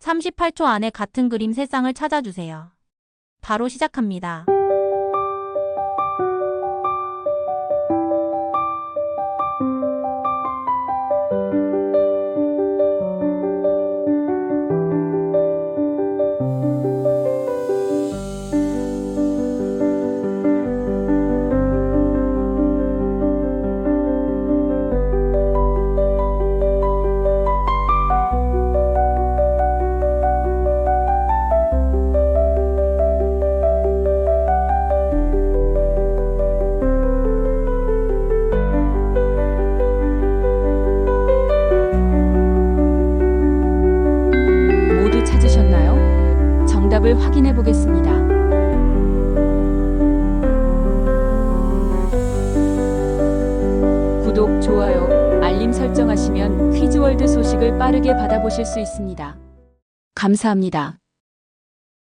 38초 안에 같은 그림 세 쌍을 찾아주세요. 바로 시작합니다. 정답을 확인해 보겠습니다. 구독, 좋아요, 알림 설정하시면 퀴즈월드 소식을 빠르게 받아보실 수 있습니다. 감사합니다.